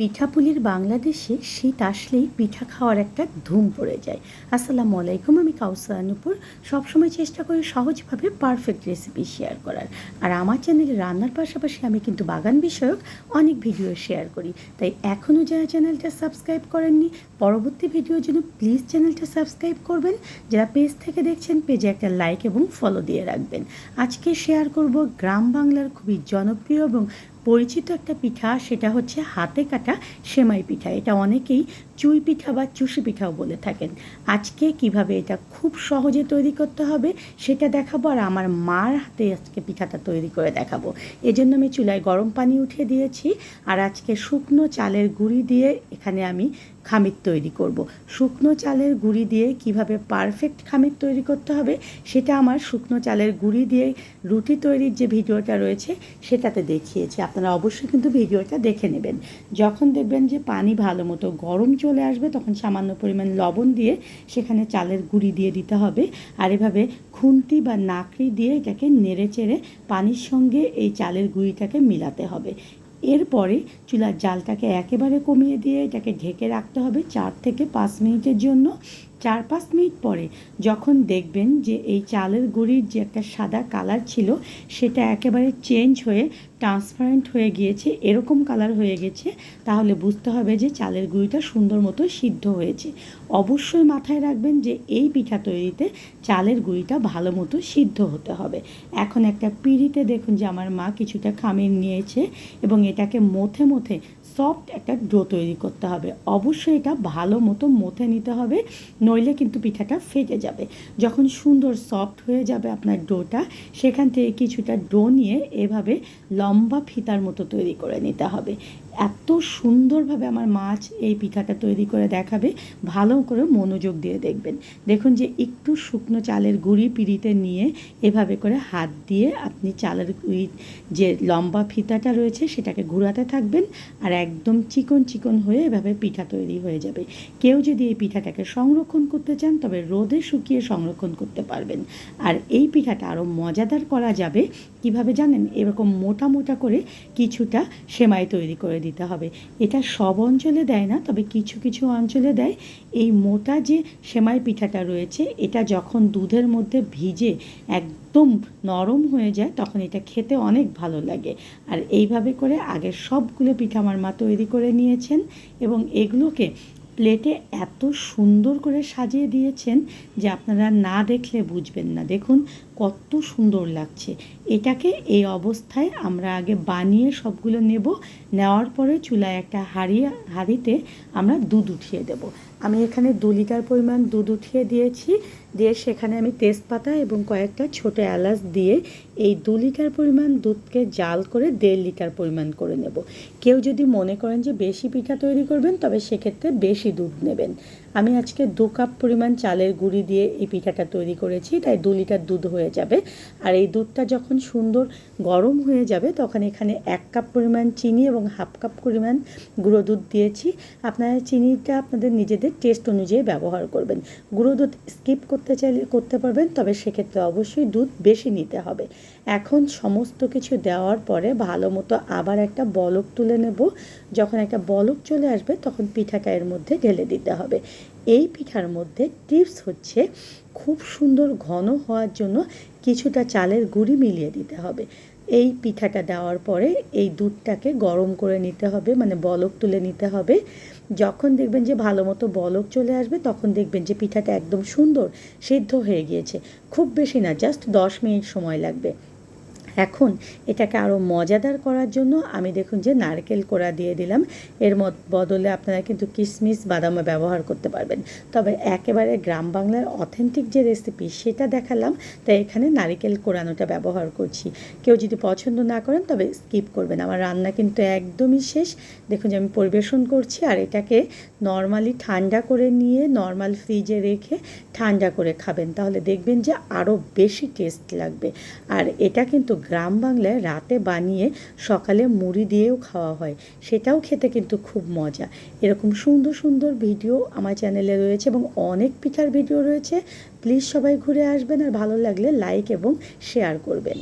পিঠাপুলির বাংলাদেশে শীত আসলেই পিঠা খাওয়ার একটা ধুম পড়ে যায়। আসসালামু আলাইকুম, আমি কাউসার নুপুর সবসময় চেষ্টা করি সহজভাবে পারফেক্ট রেসিপি শেয়ার করার। আর আমার চ্যানেলে রান্নার পাশাপাশি আমি কিন্তু বাগান বিষয়ক অনেক ভিডিও শেয়ার করি। তাই এখনও যারা চ্যানেলটা সাবস্ক্রাইব করেননি, পরবর্তী ভিডিওর জন্য প্লিজ চ্যানেলটা সাবস্ক্রাইব করবেন। যারা পেজ থেকে দেখছেন পেজে একটা লাইক এবং ফলো দিয়ে রাখবেন। আজকে শেয়ার করব গ্রাম বাংলার খুবই জনপ্রিয় এবং পরিচিত একটা পিঠা, সেটা হচ্ছে হাতে কাটা সেমাই পিঠা। এটা অনেকেই চুই পিঠা বা চুষি পিঠাও বলে থাকেন। আজকে কীভাবে এটা খুব সহজে তৈরি করতে হবে, সেটা দেখাবো আর আমার মার হাতে আজকে পিঠাটা তৈরি করে দেখাবো। এজন্য আমি চুলায় গরম পানি উঠিয়ে দিয়েছি আর আজকে শুকনো চালের গুঁড়ি দিয়ে এখানে আমি খামির তৈরি করব। শুকনো চালের গুঁড়ি দিয়ে কীভাবে পারফেক্ট খামির তৈরি করতে হবে, সেটা আমার শুকনো চালের গুঁড়ি দিয়ে রুটি তৈরির যে ভিডিওটা রয়েছে, সেটাতে দেখিয়েছি। আপনারা অবশ্যই কিন্তু ভিডিওটা দেখে নেবেন। যখন দেখবেন যে পানি ভালো মতো গরম চলে আসবে, তখন সামান্য পরিমাণ লবণ দিয়ে সেখানে চালের গুঁড়ি দিয়ে দিতে হবে। আর এভাবে খুন্তি বা নাকড়ি দিয়ে এটাকে নেড়ে চেড়ে পানির সঙ্গে এই চালের গুঁড়িটাকে মিলাতে হবে। এরপরে চুলার জালটাকে একেবারে কমিয়ে দিয়ে এটাকে ঢেকে রাখতে হবে চার থেকে পাঁচ মিনিটের জন্য। চার পাঁচ মিনিট পরে যখন দেখবেন যে এই চালের গুঁড়ির যে একটা সাদা কালার ছিল, সেটা একেবারে চেঞ্জ হয়ে ট্রান্সপারেন্ট হয়ে গিয়েছে, এরকম কালার হয়ে গেছে, তাহলে বুঝতে হবে যে চালের গুঁড়িটা সুন্দর মতো সিদ্ধ হয়েছে। অবশ্যই মাথায় রাখবেন যে এই পিঠা তৈরিতে চালের গুঁড়িটা ভালো মতো সিদ্ধ হতে হবে। এখন একটা পিঁড়িতে দেখুন যে আমার মা কিছুটা খামির নিয়েছে এবং এটাকে মথে মথে সফট একটা ডো তৈরি করতে হবে। অবশ্যই এটা ভালো মতো মথে নিতে হবে নইলে কিন্তু পিঠাটা ফেটে যাবে। যখন সুন্দর সফট হয়ে যাবে আপনার ডোটা, সেখান থেকে কিছুটা ডো নিয়ে এভাবে লম্বা ফিতার মতো তৈরি করে নিতে হবে। এত সুন্দরভাবে আমার মাছ এই পিঠাটা তৈরি করে দেখাবে, ভালো করে মনোযোগ দিয়ে দেখবেন। দেখুন যে একটু শুকনো চালের গুঁড়ি পিড়িতে নিয়ে এভাবে করে হাত দিয়ে আপনি চালের গুঁড়ি যে লম্বা ফিতাটা রয়েছে সেটাকে ঘুরাতে থাকবেন আর একদম চিকন চিকন হয়ে এভাবে পিঠা তৈরি হয়ে যাবে। কেউ যদি এই পিঠাটাকে সংরক্ষণ করতে চান, তবে রোদে শুকিয়ে সংরক্ষণ করতে পারবেন। আর এই পিঠাটা আরও মজাদার করা যাবে। কীভাবে জানেন? এরকম মোটা মোটা করে কিছুটা সেমাই তৈরি করে দিতে হবে। এটা সব অঞ্চলে দেয় না, তবে কিছু কিছু অঞ্চলে দেয়। এই মোটা যে সেমাই পিঠাটা রয়েছে, এটা যখন দুধের মধ্যে ভিজে একদম নরম হয়ে যায়, তখন এটা খেতে অনেক ভালো লাগে। আর এইভাবে করে আগের সবগুলো পিঠা আমার মা তৈরি করে নিয়েছেন এবং এগুলোকে প্লেটে এত সুন্দর করে সাজিয়ে দিয়েছেন যে আপনারা না দেখলে বুঝবেন না। দেখুন, কত সুন্দর লাগছে। এটাকে এই অবস্থায় আমরা আগে বানিয়ে সবগুলো নেব। নেওয়ার পরে চুলায় একটা হাড়িয়া, হাড়িতে আমরা দুধ উঠিয়ে দেব। আমি এখানে দু লিটার পরিমাণ দুধ উঠিয়ে দিয়েছি, দিয়ে সেখানে আমি তেজপাতা এবং কয়েকটা ছোটো এলাচ দিয়ে এই দু লিটার পরিমাণ দুধকে জাল করে দেড় লিটার পরিমাণ করে নেব। কেউ যদি মনে করেন যে বেশি পিঠা তৈরি করবেন, তবে সেক্ষেত্রে বেশি দুধ নেবেন। আমি আজকে দু কাপ পরিমাণ চালের গুঁড়ি দিয়ে এই পিঠাটা তৈরি করেছি, তাই দু লিটার দুধ হয়ে যাবে। আর এই দুধটা যখন সুন্দর গরম হয়ে যাবে, তখন এখানে এক কাপ পরিমাণ চিনি এবং হাফ কাপ পরিমাণ গুঁড়ো দুধ দিয়েছি। আপনারা চিনিটা আপনাদের নিজেদের টেস্ট অনুযায়ী ব্যবহার করবেন। গুঁড়ো দুধ স্কিপ করতে চাইলে করতে পারবেন, তবে সেক্ষেত্রে অবশ্যই দুধ বেশি নিতে হবে। এখন সমস্ত কিছু দেওয়ার পরে ভালো মতো আবার একটা বলক তুলে নেব। যখন একটা বলক চলে আসবে, তখন পিঠাটা এর মধ্যে ঢেলে দিতে হবে। এই পিঠার মধ্যে টিপস হচ্ছে, খুব সুন্দর ঘন হওয়ার জন্য কিছুটা চালের গুঁড়ি মিলিয়ে দিতে হবে। এই পিঠাটা দেওয়ার পরে এই দুধটাকে গরম করে নিতে হবে মানে বলক তুলে নিতে হবে। যখন দেখবেন যে ভালো মতো বলক চলে আসবে, তখন দেখবেন যে পিঠাটা একদম সুন্দর সিদ্ধ হয়ে গিয়েছে। খুব বেশি না জাস্ট দশ মিনিট সময় লাগবে। এখন এটাকে আরও মজাদার করার জন্য আমি দেখুন যে নারকেল কোড়া দিয়ে দিলাম। এর বদলে আপনারা কিন্তু কিশমিশ বাদামও ব্যবহার করতে পারবেন। তবে একেবারে গ্রাম বাংলার অথেন্টিক যে রেসিপি সেটা দেখালাম, তাই এখানে নারিকেল কোড়ানোটা ব্যবহার করছি। কেউ যদি পছন্দ না করেন তবে স্কিপ করবেন। আমার রান্না কিন্তু একদমই শেষ। দেখুন যে আমি পরিবেশন করছি আর এটাকে নর্মালি ঠান্ডা করে নিয়ে নর্মাল ফ্রিজে রেখে ঠান্ডা করে খাবেন। তাহলে দেখবেন যে আরও বেশি টেস্ট লাগবে। আর এটা কিন্তু গ্রাম বাংলায় রাতে বানিয়ে সকালে মুড়ি দিয়েও খাওয়া হয়। সেটাও খেতে কিন্তু খুব মজা। এরকম সুন্দর সুন্দর ভিডিও আমার চ্যানেলে রয়েছে এবং অনেক পিঠার ভিডিও রয়েছে। প্লিজ সবাই ঘুরে আসবেন আর ভালো লাগলে লাইক এবং শেয়ার করবেন।